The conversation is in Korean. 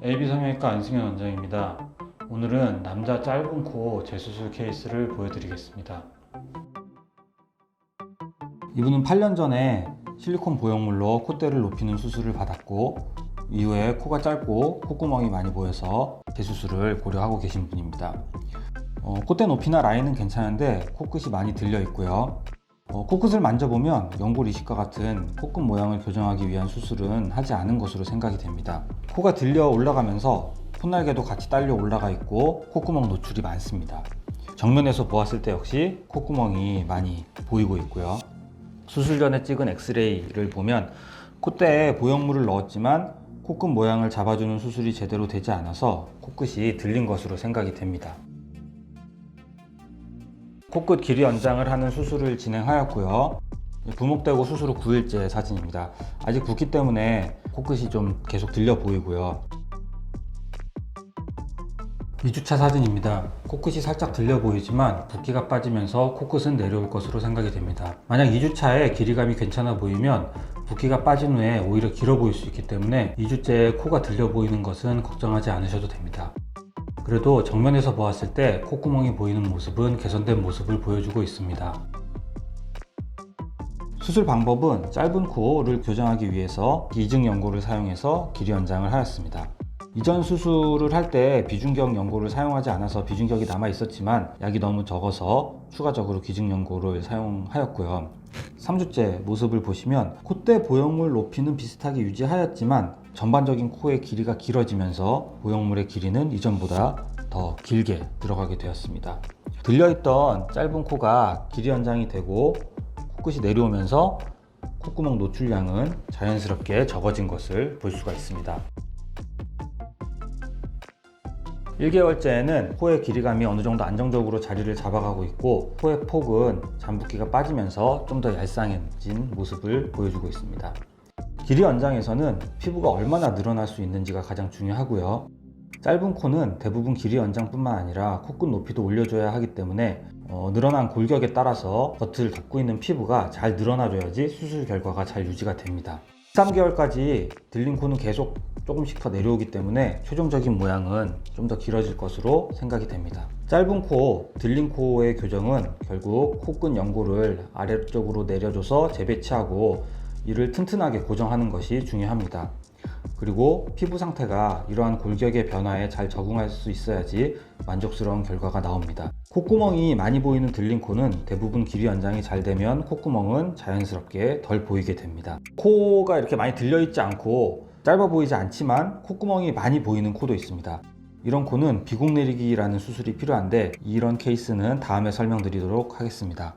AB성형외과 안승현 원장입니다. 오늘은 남자 짧은 코 재수술 케이스를 보여드리겠습니다. 이분은 8년 전에 실리콘 보형물로 콧대를 높이는 수술을 받았고 이후에 코가 짧고 콧구멍이 많이 보여서 재수술을 고려하고 계신 분입니다. 어, 콧대 높이나 라인은 괜찮은데 코끝이 많이 들려 있고요. 어, 코끝을 만져보면 연골 이식과 같은 코끝 모양을 교정하기 위한 수술은 하지 않은 것으로 생각이 됩니다. 코가 들려 올라가면서 콧날개도 같이 딸려 올라가 있고 콧구멍 노출이 많습니다. 정면에서 보았을 때 역시 콧구멍이 많이 보이고 있고요. 수술 전에 찍은 엑스레이를 보면 콧대에 보형물을 넣었지만 코끝 모양을 잡아주는 수술이 제대로 되지 않아서 코끝이 들린 것으로 생각이 됩니다. 코끝 길이 연장을 하는 수술을 진행하였고요. 부목되고 수술 후 9일째 사진입니다. 아직 붓기 때문에 코끝이 좀 계속 들려 보이고요. 2주차 사진입니다. 코끝이 살짝 들려 보이지만 붓기가 빠지면서 코끝은 내려올 것으로 생각이 됩니다. 만약 2주차에 길이감이 괜찮아 보이면 붓기가 빠진 후에 오히려 길어 보일 수 있기 때문에 2주째에 코가 들려 보이는 것은 걱정하지 않으셔도 됩니다. 그래도 정면에서 보았을 때 콧구멍이 보이는 모습은 개선된 모습을 보여주고 있습니다. 수술 방법은 짧은 코를 교정하기 위해서 이중 연고를 사용해서 길이 연장을 하였습니다. 이전 수술을 할 때 비중격 연고를 사용하지 않아서 비중격이 남아 있었지만 약이 너무 적어서 추가적으로 기증 연고를 사용하였고요. 3주째 모습을 보시면 콧대 보형물 높이는 비슷하게 유지하였지만 전반적인 코의 길이가 길어지면서 보형물의 길이는 이전보다 더 길게 들어가게 되었습니다. 들려있던 짧은 코가 길이 연장이 되고 코끝이 내려오면서 콧구멍 노출량은 자연스럽게 적어진 것을 볼 수가 있습니다. 1개월째에는 코의 길이감이 어느 정도 안정적으로 자리를 잡아가고 있고 코의 폭은 잠붓기가 빠지면서 좀 더 얄쌍해진 모습을 보여주고 있습니다. 길이 연장에서는 피부가 얼마나 늘어날 수 있는지가 가장 중요하고요. 짧은 코는 대부분 길이 연장뿐만 아니라 코끝 높이도 올려줘야 하기 때문에 어, 늘어난 골격에 따라서 겉을 덮고 있는 피부가 잘 늘어나줘야지 수술 결과가 잘 유지가 됩니다. 13개월까지 들린 코는 계속 조금씩 더 내려오기 때문에 최종적인 모양은 좀 더 길어질 것으로 생각이 됩니다. 짧은 코, 들린 코의 교정은 결국 코끝 연골을 아래쪽으로 내려줘서 재배치하고 이를 튼튼하게 고정하는 것이 중요합니다. 그리고 피부 상태가 이러한 골격의 변화에 잘 적응할 수 있어야지 만족스러운 결과가 나옵니다. 콧구멍이 많이 보이는 들린 코는 대부분 길이 연장이 잘 되면 콧구멍은 자연스럽게 덜 보이게 됩니다. 코가 이렇게 많이 들려 있지 않고 짧아 보이지 않지만 콧구멍이 많이 보이는 코도 있습니다. 이런 코는 비공 내리기라는 수술이 필요한데 이런 케이스는 다음에 설명드리도록 하겠습니다.